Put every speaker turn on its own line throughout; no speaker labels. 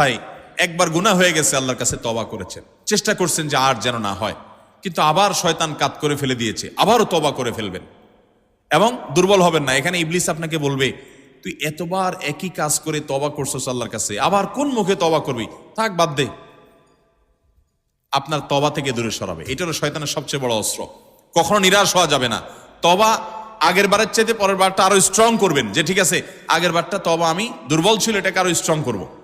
ভাই, একবার গুনাহ হয়ে গেছে, আল্লাহর কাছে তবা করেছেন। চেষ্টা করছেন যে আর যেন না হয়। কিন্তু আবার শয়তান কাত করে ফেলে দিয়েছে, আবারও তবা করে ফেলবেন। এবং দুর্বল হবেন না। এখানে ইবলিস আপনাকে বলবে, তুই এতবার একই কাজ করে তবা করছস আল্লাহর কাছে, আবার কোন মুখে তবা করবি? থাক, বাদ দে। আপনার তবা থেকে দূরে সরাবে। এটা হলো শয়তানের সবচেয়ে বড় অস্ত্র। কখনো নিরাশ হওয়া যাবে না। তবা আগের বারের চাইতে পরের বারটা আরও স্ট্রং করবেন। যে ঠিক আছে, আগের বারটা তবা আমি দুর্বল ছিল, এটাকে আরও স্ট্রং করব।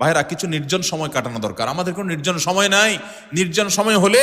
ভাইরা কিছু নির্জন সময় কাটানো দরকার। আমাদের কোনো নির্জন সময় নাই। নির্জন সময় হলে